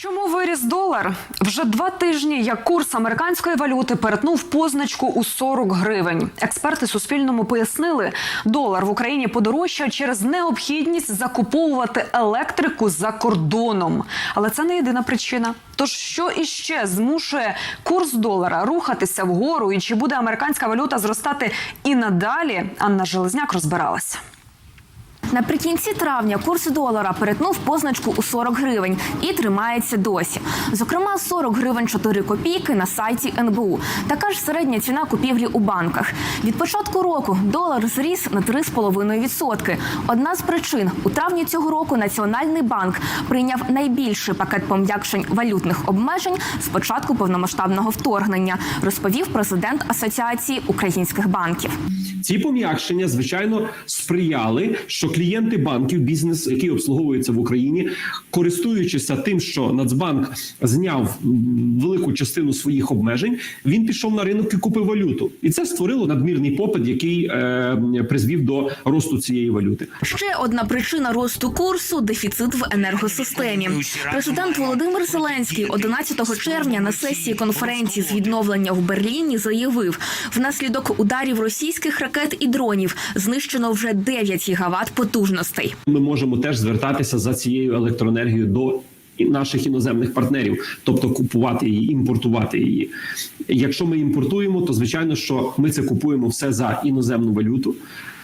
Чому виріс долар? Вже два тижні як курс американської валюти перетнув позначку у 40 гривень. Експерти Суспільному пояснили, долар в Україні подорожчав через необхідність закуповувати електрику за кордоном. Але це не єдина причина. Тож що іще змушує курс долара рухатися вгору, і чи буде американська валюта зростати і надалі? Анна Железняк розбиралася. Наприкінці травня курс долара перетнув позначку у 40 гривень і тримається досі. Зокрема, 40 гривень 4 копійки на сайті НБУ. Така ж середня ціна купівлі у банках. Від початку року долар зріс на 3,5%. Одна з причин у травні цього року Національний банк прийняв найбільший пакет пом'якшень валютних обмежень з початку повномасштабного вторгнення, розповів президент Асоціації українських банків. Ці пом'якшення, звичайно, сприяли, що клієнти банків, бізнес, який обслуговується в Україні, користуючися тим, що Нацбанк зняв велику частину своїх обмежень, він пішов на ринок і купив валюту, і це створило надмірний попит, який е, призвів до росту цієї валюти. Ще одна причина росту курсу дефіцит в енергосистемі. Президент Володимир Зеленський 11 червня на сесії конференції з відновлення в Берліні заявив: внаслідок ударів російських ракет і дронів знищено вже 9 гігават потужностей. Ми можемо теж звертатися за цією електроенергією до наших іноземних партнерів, тобто купувати її, імпортувати її. Якщо ми імпортуємо, то звичайно, що ми це купуємо все за іноземну валюту,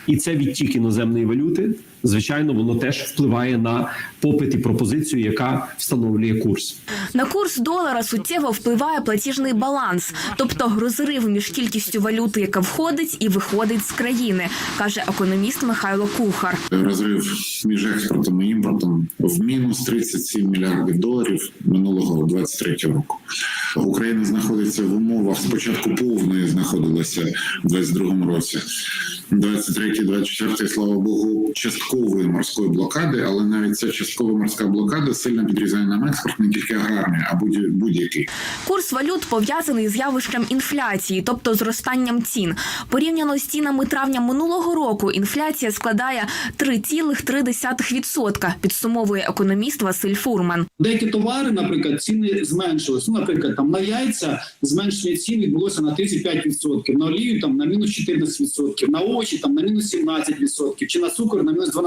і це відтік іноземної валюти. Звичайно, воно теж впливає на попит і пропозицію, яка встановлює курс. На курс долара суттєво впливає платіжний баланс, тобто розрив між кількістю валюти, яка входить і виходить з країни, каже економіст Михайло Кухар. розрив між експортом і імпортом в мінус 37 мільярдів доларів минулого 23 року. Україна знаходиться в умовах спочатку повної знаходилася в 22 році. 23-24, слава Богу, часткової морської блокади, але навіть ця часткова морська блокада сильно підрізає нам експорт не тільки аграрний, а будь- будь-який. Курс валют пов'язаний з явищем інфляції, тобто зростанням цін. Порівняно з цінами травня минулого року, інфляція складає 3,3%, підсумовує економіст Василь Фурман. Деякі товари, наприклад, ціни зменшились. Ну, наприклад, там на яйця зменшення цін відбулося на 35%, на олію там на мінус 14%, на овочі там на мінус 17%, чи на цукор на мінус 12%.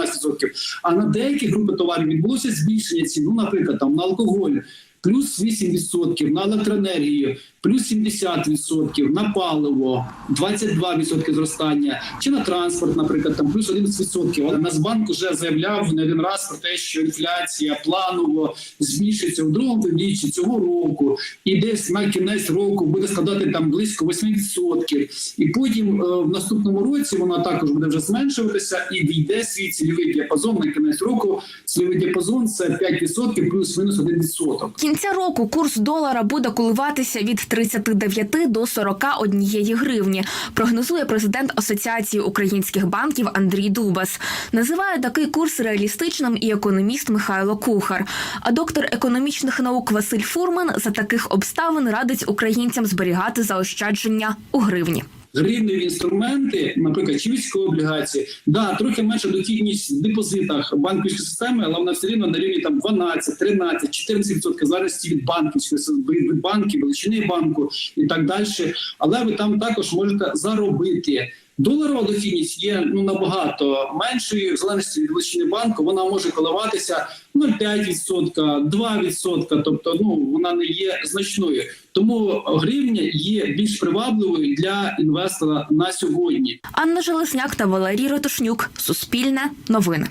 А на деякі групи товарів відбулося збільшення цін. Ну, наприклад, там на алкоголь. Плюс 8%, на електроенергію, плюс 70%, на паливо, 22% зростання, чи на транспорт, наприклад, там плюс 11%. Але Нацбанк вже заявляв не один раз про те, що інфляція планово збільшиться у другому півріччі цього року, і десь на кінець року буде складати там близько 8%. І потім е, в наступному році вона також буде вже зменшуватися і війде свій цільовий діапазон на кінець року. Цільовий діапазон це 5% плюс-мінус 1%. Кінця року курс долара буде коливатися від 39 до 41 гривні. Прогнозує президент Асоціації українських банків Андрій Дубас. Називає такий курс реалістичним і економіст Михайло Кухар. А доктор економічних наук Василь Фурман за таких обставин радить українцям зберігати заощадження у гривні. Гривневі інструменти, наприклад, чи військові облігації, да, трохи менша дохідність в депозитах банківської системи, але вона все рівно на рівні там 12, 13, 14% в залежності від банківської від банків, величини банку і так далі. Але ви там також можете заробити. Доларова дохідність є ну набагато меншою в залежності від величини банку. Вона може коливатися 0,5%, 2%, тобто ну вона не є значною. Тому гривня є більш привабливою для інвестора на сьогодні. Анна Желесняк та Валерій Ратушнюк. Суспільне новини.